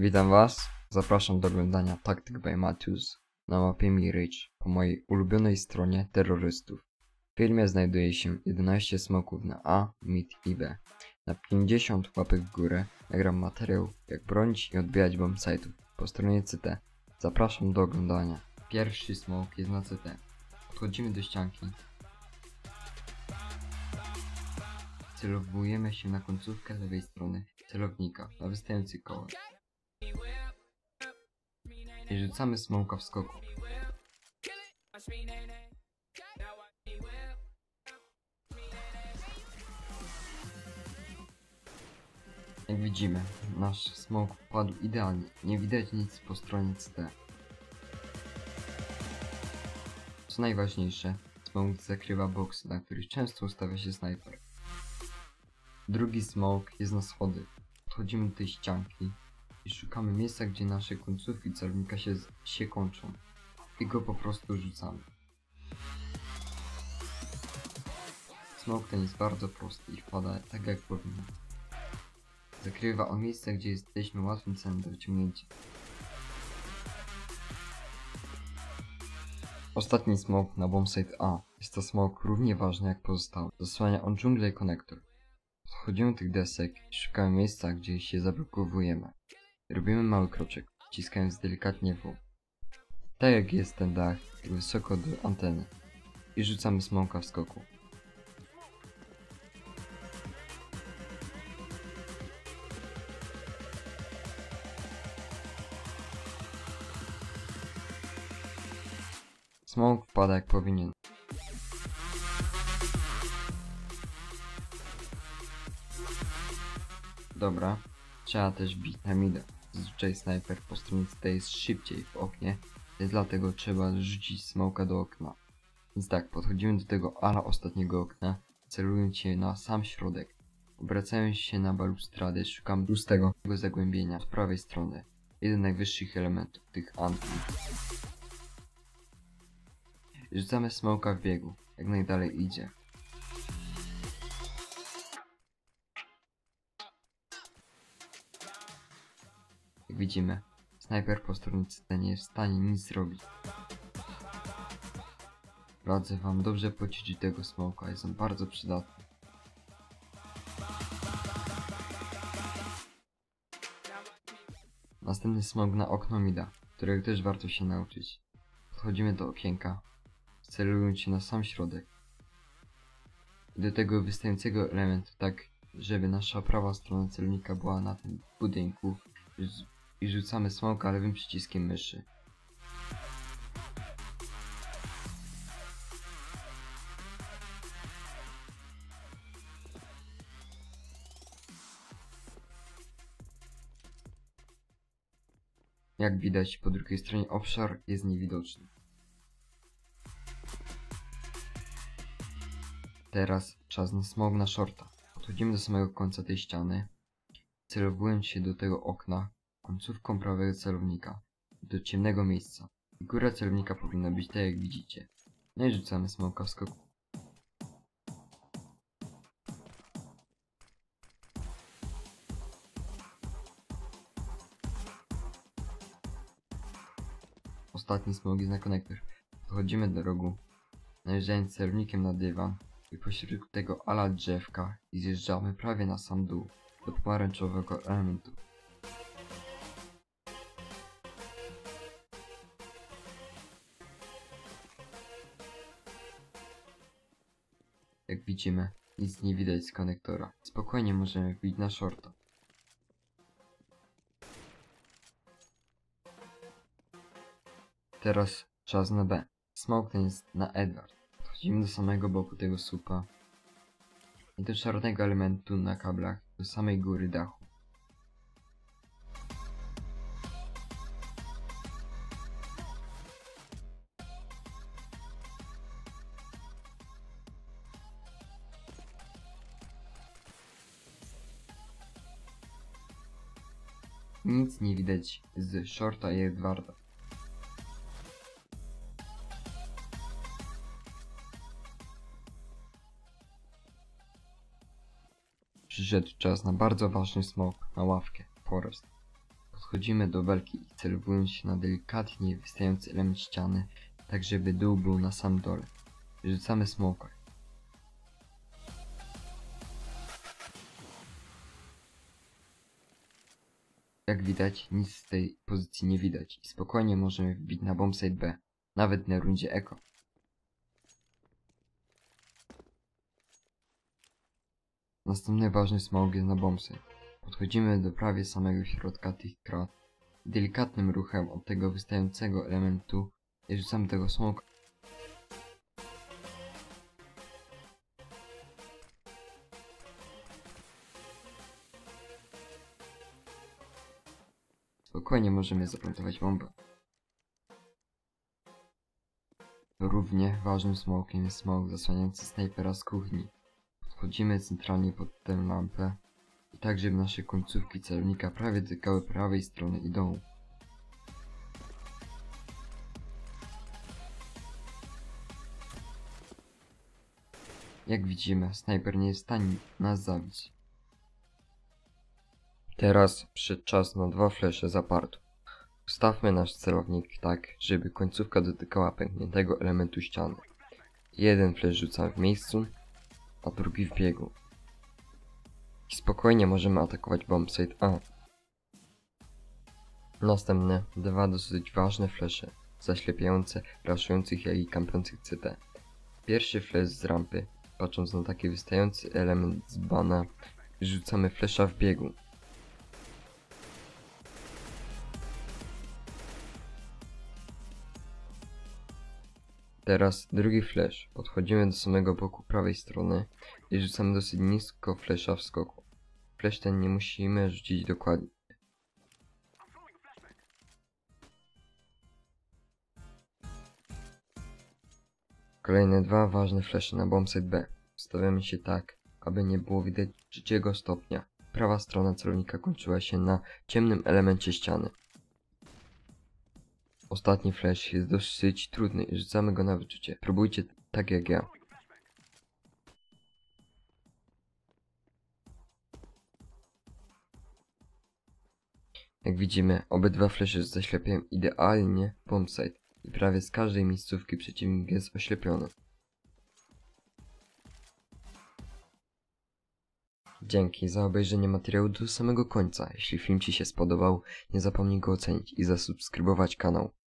Witam Was. Zapraszam do oglądania Tactic by Matthews na mapie Mirage po mojej ulubionej stronie terrorystów. W filmie znajduje się 11 smoków na A, mid i B. Na 50 łapek w górę nagram materiał jak bronić i odbijać bombsite'ów po stronie CT. Zapraszam do oglądania. Pierwszy smok jest na CT. Podchodzimy do ścianki. Celowujemy się na końcówkę lewej strony celownika na wystający kołem. I rzucamy smoka w skoku. Jak widzimy, nasz smok wpadł idealnie. Nie widać nic po stronie CT. Co najważniejsze, smok zakrywa boksy, na których często ustawia się snajper. Drugi smoke jest na schody. Podchodzimy do tej ścianki i szukamy miejsca, gdzie nasze końcówki celownika się, się kończą. I go po prostu rzucamy. Smoke ten jest bardzo prosty i wpada tak jak powinien. Zakrywa on miejsce, gdzie jesteśmy łatwym celem do wyciągnięcia. Ostatni smoke na bombsite A. Jest to smoke równie ważny jak pozostałe. Zasłania on dżunglę i konektor. Podchodzimy tych desek i szukamy miejsca, gdzie się zablokowujemy. Robimy mały kroczek, wciskając delikatnie w. Tak jak jest ten dach, wysoko do anteny. I rzucamy smoka w skoku. Smok wpada jak powinien. Dobra, trzeba też bić na mida. Zazwyczaj snajper po stronie CT jest szybciej w oknie, więc dlatego trzeba rzucić smoka do okna. Więc tak, podchodzimy do tego ala ostatniego okna, celując się na sam środek. Obracając się na balustradę, szukam tłustego zagłębienia od prawej strony. Jeden z najwyższych elementów tych antyn. Rzucamy smoka w biegu, jak najdalej idzie. Widzimy, snajper po stronie CT nie jest w stanie nic zrobić. Radzę wam dobrze poćwiczyć tego smoka, jest on bardzo przydatny. Następny smok na okno mida, którego też warto się nauczyć. Podchodzimy do okienka, celując się na sam środek. Do tego wystającego elementu tak, żeby nasza prawa strona celownika była na tym budynku i rzucamy smoka lewym przyciskiem myszy. Jak widać, po drugiej stronie obszar jest niewidoczny. Teraz czas na smog na shorta. Podchodzimy do samego końca tej ściany, celowując się do tego okna końcówką prawego celownika do ciemnego miejsca. Góra celownika powinna być tak jak widzicie. No i rzucamy smoka w skoku. Ostatni smog jest na konektor. Podchodzimy do rogu, najeżdżając celownikiem na dywan i pośrodku tego ala drzewka i zjeżdżamy prawie na sam dół do pomarańczowego elementu. Jak widzimy, nic nie widać z konektora. Spokojnie możemy wbić na shorta. Teraz czas na B. Smoke ten jest na Edward. Wchodzimy do samego boku tego supa. I do czarnego elementu na kablach do samej góry dachu. Nic nie widać z shorta i Edwarda. Przyszedł czas na bardzo ważny smok na ławkę, Forest. Podchodzimy do belki i celowując się na delikatnie wystający element ściany, tak żeby dół był na sam dole. Rzucamy smoka. Jak widać, nic z tej pozycji nie widać i spokojnie możemy wbić na bombsite B, nawet na rundzie Eko. Następny ważny smog jest na bombsite. Podchodzimy do prawie samego środka tych krat delikatnym ruchem od tego wystającego elementu i rzucamy tego smoka. Spokojnie możemy zaplantować bombę. Równie ważnym smokiem jest smok zasłaniający snajpera z kuchni. Podchodzimy centralnie pod tę lampę i tak, żeby nasze końcówki celownika prawie dotykały prawej strony i dołu. Jak widzimy, snajper nie jest w stanie nas zabić. Teraz przyszedł czas na dwa flesze z. Ustawmy nasz celownik tak, żeby końcówka dotykała pękniętego elementu ściany. Jeden flesz rzucamy w miejscu, a drugi w biegu. I spokojnie możemy atakować bombsite A. Następne dwa dosyć ważne flesze, zaślepiające raszujących jak i kampiących CT. Pierwszy flash z rampy, patrząc na taki wystający element z bana, rzucamy flesza w biegu. Teraz drugi flash. Podchodzimy do samego boku prawej strony i rzucamy dosyć nisko flasha w skoku. Flash ten nie musimy rzucić dokładnie. Kolejne dwa ważne flesze na bombsite B. Ustawiamy się tak, aby nie było widać trzeciego stopnia. Prawa strona celownika kończyła się na ciemnym elemencie ściany. Ostatni flash jest dosyć trudny i rzucamy go na wyczucie. Próbujcie tak jak ja. Jak widzimy, obydwa flesze zaślepiają idealnie bombsite i prawie z każdej miejscówki przeciwnik jest oślepiony. Dzięki za obejrzenie materiału do samego końca. Jeśli film Ci się spodobał, nie zapomnij go ocenić i zasubskrybować kanał.